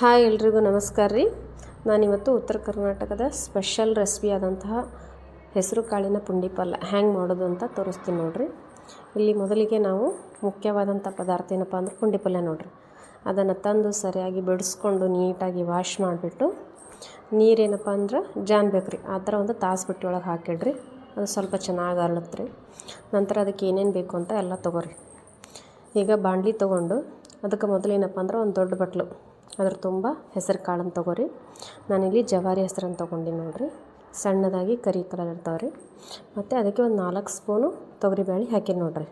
Hi ಎಲ್ರಿಗೂ ನಮಸ್ಕಾರ ರೀ. ನಾನಿವತ್ತು ಉತ್ತರ ಕರ್ನಾಟಕದ ಸ್ಪೆಷಲ್ ರೆಸಿಪಿ ಆದಂತಹ ಹೆಸರು ಕಾಳಿನ ಪುಂಡಿ ಪಲ್ಯ ಹ್ಯಾಂಗೆ ಮಾಡೋದು ಅಂತ ತೋರಿಸ್ತೀನಿ ನೋಡಿರಿ. ಇಲ್ಲಿ ಮೊದಲಿಗೆ ನಾವು ಮುಖ್ಯವಾದಂಥ ಪದಾರ್ಥ ಏನಪ್ಪ ಅಂದ್ರೆ ಪುಂಡಿ ಪಲ್ಯ ನೋಡಿರಿ. ಅದನ್ನು ತಂದು ಸರಿಯಾಗಿ ಬಿಡಿಸ್ಕೊಂಡು ನೀಟಾಗಿ ವಾಶ್ ಮಾಡಿಬಿಟ್ಟು ನೀರೇನಪ್ಪ ಅಂದ್ರೆ ಜಾನ್ ಬೇಕ್ರಿ. ಆ ಥರ ಒಂದು ತಾಸು ಬಿಟ್ಟು ಒಳಗೆ ಹಾಕಿಡ್ರಿ ಅದು ಸ್ವಲ್ಪ ಚೆನ್ನಾಗಿ ಅರಳತ್ರಿ ನಂತರ ಅದಕ್ಕೆ ಏನೇನು ಬೇಕು ಅಂತ ಎಲ್ಲ ತೊಗೊರಿ. ಈಗ ಬಾಂಡ್ಲಿ ತೊಗೊಂಡು ಅದಕ್ಕೆ ಮೊದಲು ಏನಪ್ಪ ಅಂದ್ರೆ ಒಂದು ದೊಡ್ಡ ಬಟ್ಲು ಅದ್ರ ತುಂಬ ಹೆಸರು ಕಾಳನ್ನು ತೊಗೋರಿ. ನಾನಿಲ್ಲಿ ಜವಾರಿ ಹೆಸರನ್ನು ತೊಗೊಂಡಿನಿ ನೋಡಿರಿ. ಸಣ್ಣದಾಗಿ ಕರಿ ಕಲರ್ ಇರ್ತಾವೆ ರೀ ಮತ್ತು ಅದಕ್ಕೆ ಒಂದು ನಾಲ್ಕು ಸ್ಪೂನು ತೊಗರಿಬೇಳೆ ಹಾಕೀನಿ ನೋಡಿರಿ.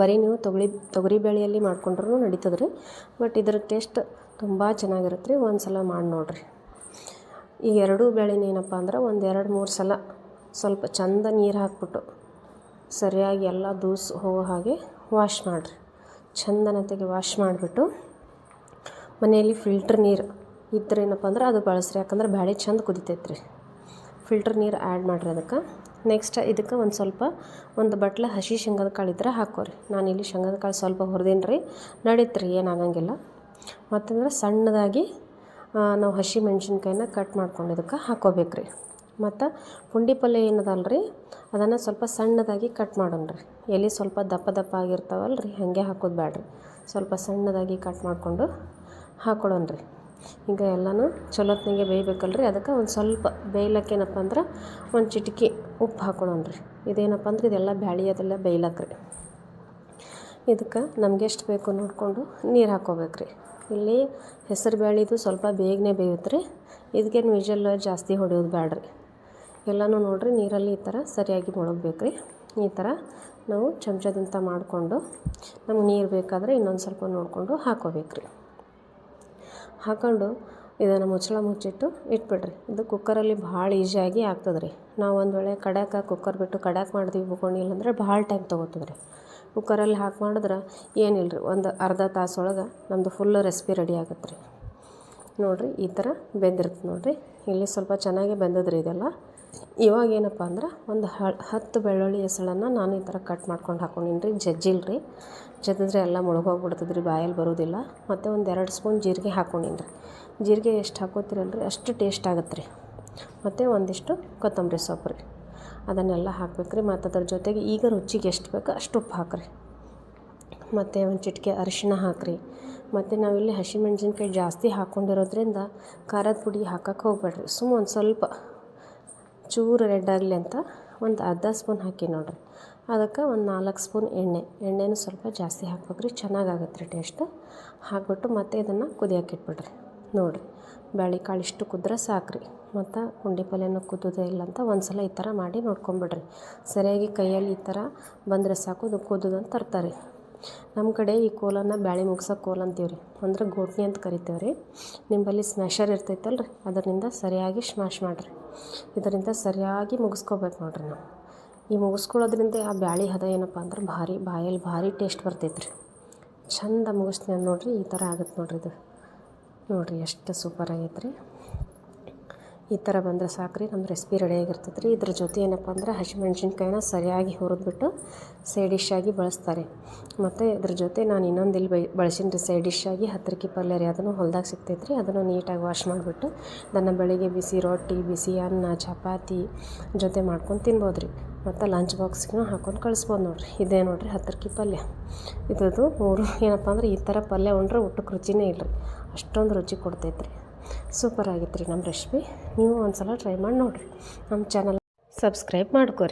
ಬರೀ ನೀವು ತೊಗರಿ ತೊಗರಿ ಬೇಳೆಯಲ್ಲಿ ಮಾಡ್ಕೊಂಡ್ರೂ ನಡೀತದೆ ರೀ ಬಟ್ ಇದರ ಟೇಸ್ಟ್ ತುಂಬ ಚೆನ್ನಾಗಿರುತ್ತೆ ರೀ ಒಂದು ಸಲ ಮಾಡಿ ನೋಡಿರಿ. ಈ ಎರಡೂ ಬೇಳೆನ ಏನಪ್ಪ ಅಂದ್ರೆ ಒಂದು ಎರಡು ಮೂರು ಸಲ ಸ್ವಲ್ಪ ಚಂದ ನೀರು ಹಾಕ್ಬಿಟ್ಟು ಸರಿಯಾಗಿ ಎಲ್ಲ ದೂಸು ಹೋಗೋ ಹಾಗೆ ವಾಶ್ ಮಾಡಿರಿ. ಚಂದನತೆಗೆ ವಾಶ್ ಮಾಡಿಬಿಟ್ಟು ಮನೆಯಲ್ಲಿ ಫಿಲ್ಟ್ರ್ ನೀರು ಇದ್ರೆ ಏನಪ್ಪ ಅಂದ್ರೆ ಅದು ಬಳಸ್ರಿ. ಯಾಕಂದ್ರೆ ಬ್ಯಾಳೆ ಚಂದ ಕುದಿತೈತೆ ರೀ ಫಿಲ್ಟ್ರ್ ನೀರು ಆ್ಯಡ್ ಮಾಡಿರಿ ಅದಕ್ಕೆ. ನೆಕ್ಸ್ಟ್ ಇದಕ್ಕೆ ಒಂದು ಸ್ವಲ್ಪ ಒಂದು ಬಟ್ಲ ಹಸಿ ಶೇಂಗದ ಕಾಳು ಇದ್ರೆ ಹಾಕೋರಿ. ಇಲ್ಲಿ ಶೇಂಗದ ಕಾಳು ಸ್ವಲ್ಪ ಹುರಿದೀನಿ ರೀ ನಡೀತು ರೀ ಏನಾಗಂಗಿಲ್ಲ. ಮತ್ತಂದ್ರೆ ಸಣ್ಣದಾಗಿ ನಾವು ಹಸಿ ಮೆಣಸಿನ್ಕಾಯಿನ ಕಟ್ ಮಾಡ್ಕೊಂಡು ಇದಕ್ಕೆ ಹಾಕೋಬೇಕು ರೀ ಮತ್ತು ಪುಂಡಿ ಪಲ್ಯ ಏನದಲ್ಲ ರೀ ಅದನ್ನು ಸ್ವಲ್ಪ ಸಣ್ಣದಾಗಿ ಕಟ್ ಮಾಡೋಣ ರೀ ಎಲೆ ಸ್ವಲ್ಪ ದಪ್ಪ ದಪ್ಪ ಆಗಿರ್ತಾವಲ್ಲ ರೀ ಹಾಗೆ ಹಾಕೋದು ಬೇಡ್ರಿ ಸ್ವಲ್ಪ ಸಣ್ಣದಾಗಿ ಕಟ್ ಮಾಡಿಕೊಂಡು ಹಾಕೊಳ್ಳೋಣ ರೀ ಈಗ ಎಲ್ಲನೂ ಚಲೋತ್ನಾಗೆ ಬೇಯಬೇಕಲ್ರಿ. ಅದಕ್ಕೆ ಒಂದು ಸ್ವಲ್ಪ ಬೇಯ್ಲಕ್ಕೆ ಏನಪ್ಪ ಅಂದ್ರೆ ಒಂದು ಚಿಟಿಕೆ ಉಪ್ಪು ಹಾಕೊಳ್ಳೋಣ ರೀ ಇದೇನಪ್ಪ ಅಂದ್ರೆ ಇದೆಲ್ಲ ಬ್ಯಾಳಿ ಅದೆಲ್ಲ ಬೇಯ್ಲಕ್ಕೆ ರೀ ಇದಕ್ಕೆ ನಮ್ಗೆ ಎಷ್ಟು ಬೇಕು ನೋಡಿಕೊಂಡು ನೀರು ಹಾಕ್ಕೋಬೇಕು ರೀ ಇಲ್ಲಿ ಹೆಸರು ಬ್ಯಾಳಿದು ಸ್ವಲ್ಪ ಬೇಗನೆ ಬೇಯುತ್ತೆ ರೀ ಇದಕ್ಕೇನು ವಿಜಲ್ ಜಾಸ್ತಿ ಹೊಡೆಯೋದು ಬೇಡ್ರಿ ಎಲ್ಲನೂ ನೋಡಿರಿ ನೀರಲ್ಲಿ ಈ ಥರ ಸರಿಯಾಗಿ ಮುಳುಗಬೇಕು ರೀ ಈ ಥರ ನಾವು ಚಮಚದಂತ ಮಾಡಿಕೊಂಡು ನಮ್ಗೆ ನೀರು ಬೇಕಾದರೆ ಇನ್ನೊಂದು ಸ್ವಲ್ಪ ನೋಡಿಕೊಂಡು ಹಾಕ್ಕೋಬೇಕು ರೀ ಹಾಕೊಂಡು ಇದನ್ನು ಮುಚ್ಚಳ ಮುಚ್ಚಿಟ್ಟು ಇಟ್ಬಿಡ್ರಿ. ಇದು ಕುಕ್ಕರಲ್ಲಿ ಭಾಳ ಈಸಿಯಾಗಿ ಆಗ್ತದೆ ರೀ ನಾವು ಒಂದು ವೇಳೆ ಕಡ್ಯಾಕ ಕುಕ್ಕರ್ ಬಿಟ್ಟು ಕಡ್ಯಾಕ ಮಾಡಿದ್ವಿ ಬುಕೊಂಡಿಲ್ಲ ಅಂದ್ರೆ ಭಾಳ ಟೈಮ್ ತೊಗೋತದೆ ರೀ ಕುಕ್ಕರಲ್ಲಿ ಹಾಕಿ ಮಾಡಿದ್ರೆ ಏನಿಲ್ಲ ರೀ ಒಂದು ಅರ್ಧ ತಾಸೊಳಗೆ ನಮ್ಮದು ಫುಲ್ಲು ರೆಸಿಪಿ ರೆಡಿ ಆಗುತ್ತೆ ರೀ ನೋಡಿರಿ, ಈ ಥರ ಬೆಂದಿರುತ್ತೆ ನೋಡಿರಿ. ಇಲ್ಲಿ ಸ್ವಲ್ಪ ಚೆನ್ನಾಗಿ ಬೆಂದದ್ರಿ ಇದೆಲ್ಲ. ಇವಾಗ ಏನಪ್ಪ ಅಂದ್ರೆ ಒಂದು ಹತ್ತು ಬೆಳ್ಳುಳ್ಳಿ ಹೆಸಳನ್ನು ನಾನು ಈ ಥರ ಕಟ್ ಮಾಡ್ಕೊಂಡು ಹಾಕೊಂಡಿನಿ ರೀ ಜಜ್ಜಿಲ್ಲ ರೀ. ಜಜ್ಜಿದ್ರೆ ಎಲ್ಲ ಮುಳುಗೋಗ್ಬಿಡ್ತದೆ ರೀ ಬಾಯಲ್ಲಿ ಬರೋದಿಲ್ಲ. ಮತ್ತು ಒಂದು ಎರಡು ಸ್ಪೂನ್ ಜೀರಿಗೆ ಹಾಕೊಂಡಿನಿ ರೀ. ಜೀರಿಗೆ ಎಷ್ಟು ಹಾಕೋತೀರಲ್ಲ ರೀ ಅಷ್ಟು ಟೇಸ್ಟ್ ಆಗುತ್ತೆ ರೀ ಮತ್ತು ಒಂದಿಷ್ಟು ಕೊತ್ತಂಬರಿ ಸೊಪ್ಪು ರೀ. ಅದನ್ನೆಲ್ಲ ಹಾಕ್ಬೇಕು ರೀ ಮತ್ತು ಅದ್ರ ಜೊತೆಗೆ ಈಗ ರುಚಿಗೆ ಎಷ್ಟು ಬೇಕೋ ಅಷ್ಟು ಉಪ್ಪು ಹಾಕ್ರಿ. ಮತ್ತು ಒಂದು ಚಿಟಿಕೆ ಅರಿಶಿಣ ಹಾಕಿರಿ. ಮತ್ತು ನಾವಿಲ್ಲಿ ಹಸಿಮೆಣ್ಸಿನ್ಕಾಯಿ ಜಾಸ್ತಿ ಹಾಕ್ಕೊಂಡಿರೋದ್ರಿಂದ ಖಾರದ ಪುಡಿ ಹಾಕಕ್ಕೆ ಹೋಗ್ಬೇಡ್ರಿ. ಸುಮ್ಮ ಒಂದು ಸ್ವಲ್ಪ ಚೂರು ರೆಡ್ ಆಗಲಿ ಅಂತ ಒಂದು ಅರ್ಧ ಸ್ಪೂನ್ ಹಾಕಿ ನೋಡಿರಿ ಅದಕ್ಕೆ ಒಂದು ನಾಲ್ಕು ಸ್ಪೂನ್ ಎಣ್ಣೆ. ಎಣ್ಣೆನೂ ಸ್ವಲ್ಪ ಜಾಸ್ತಿ ಹಾಕ್ಬೇಕ್ರಿ, ಚೆನ್ನಾಗಾಗತ್ತೆ ರೀ ಟೇಸ್ಟ್. ಹಾಕ್ಬಿಟ್ಟು ಮತ್ತೆ ಇದನ್ನು ಕುದಿಯೋಕೆ ಇಟ್ಬಿಡ್ರಿ. ನೋಡಿರಿ, ಬ್ಯಾಳಿ ಕಾಳು ಇಷ್ಟು ಕುದ್ರೆ ಸಾಕ್ರಿ. ಮತ್ತು ಪುಂಡಿ ಪಲ್ಯನೂ ಕುದ್ದೋದೇ ಇಲ್ಲ ಅಂತ ಒಂದು ಸಲ ಈ ಥರ ಮಾಡಿ ನೋಡ್ಕೊಂಬಿಡ್ರಿ. ಸರಿಯಾಗಿ ಕೈಯಲ್ಲಿ ಈ ಥರ ಬಂದರೆ ಸಾಕು, ಅದು ಕುದ್ದುದಂತ ತರ್ತಾರೆ ನಮ್ಮ ಕಡೆ ಈ ಕೋಲನ್ನು ಬ್ಯಾಳಿ ಮುಗ್ಸೋ ಕೋಲ್ ರೀ ಅಂದ್ರೆ ಗೋಟ್ನಿ ಅಂತ ಕರಿತೀವಿ ರೀ ನಿಂಬಲ್ಲಿ ಸ್ಮ್ಯಾಶರ್ ಇರ್ತೈತಲ್ಲ ರೀ ಅದರಿಂದ ಸರಿಯಾಗಿ ಸ್ಮ್ಯಾಶ್ ಮಾಡಿರಿ. ಇದರಿಂದ ಸರಿಯಾಗಿ ಮುಗಿಸ್ಕೋಬೇಕು ನೋಡ್ರಿ ನಾವು. ಈ ಮುಗಿಸ್ಕೊಳ್ಳೋದ್ರಿಂದ ಆ ಬ್ಯಾಳಿ ಹದ ಏನಪ್ಪ ಅಂದ್ರೆ ಭಾರಿ ಬಾಯಲ್ಲಿ ಭಾರಿ ಟೇಸ್ಟ್ ಬರ್ತೈತೆ ರೀ ಚಂದ ಮುಗಿಸ್ತೀನಿ ನೋಡಿರಿ, ಈ ಥರ ಆಗುತ್ತೆ ನೋಡಿರಿ ಇದು. ನೋಡಿರಿ, ಎಷ್ಟು ಸೂಪರ್ ಆಗೈತೆ ರೀ ಈ ಥರ ಬಂದರೆ ಸಾಕ್ರಿ, ನಮ್ಮ ರೆಸಿಪಿ ರೆಡಿಯಾಗಿರ್ತೈತೆ ರೀ ಇದ್ರ ಜೊತೆ ಏನಪ್ಪ ಅಂದ್ರೆ ಹಸಿಮೆಣ್ಸಿನ್ಕಾಯಿನ ಸರಿಯಾಗಿ ಹುರಿದ್ಬಿಟ್ಟು ಸೈಡ್ ಆಗಿ ಬಳಸ್ತಾರೆ. ಮತ್ತು ಇದ್ರ ಜೊತೆ ನಾನು ಇನ್ನೊಂದು ಇಲ್ಲಿ ಬಳಸಿನ ರೀ ಸೈಡ್ ಡಿಶ್ಶಾಗಿ ಹತ್ತರಿಕೆ ಪಲ್ಯ ರೀ ಅದನ್ನು ಹೊಲ್ದಾಗ ಸಿಗ್ತೈತೆ ರೀ ಅದನ್ನು ನೀಟಾಗಿ ವಾಶ್ ಮಾಡಿಬಿಟ್ಟು ಅದನ್ನು ಬೆಳಿಗ್ಗೆ ಬಿಸಿ ರೊಟ್ಟಿ, ಬಿಸಿ ಅನ್ನ, ಚಪಾತಿ ಜೊತೆ ಮಾಡ್ಕೊಂಡು ತಿನ್ಬೋದು ರೀ ಮತ್ತು ಲಂಚ್ ಬಾಕ್ಸ್ಗೂ ಹಾಕೊಂಡು ಕಳಿಸ್ಬೋದು ನೋಡಿರಿ. ಇದೇ ನೋಡಿರಿ ಹತ್ತಿರಕ್ಕೆ ಪಲ್ಯ. ಇದದು ಮೂರು ಏನಪ್ಪ ಅಂದ್ರೆ ಈ ಥರ ಪಲ್ಯ ಉಂಡ್ರೆ ಊಟಕ್ಕೆ ರುಚಿನೇ ಇಲ್ಲ ರೀ ಅಷ್ಟೊಂದು ರುಚಿ ಕೊಡ್ತೈತೆ ರೀ ಸೂಪರ್ ಆಗಿತ್ತು ರೀ ನಮ್ಮ ರೆಸಿಪಿ ನೀವು ಒಂದು ಸಲ ಟ್ರೈ ಮಾಡಿ ನೋಡಿರಿ. ನಮ್ಮ ಚಾನಲ್ ಸಬ್ಸ್ಕ್ರೈಬ್ ಮಾಡ್ಕೊರಿ.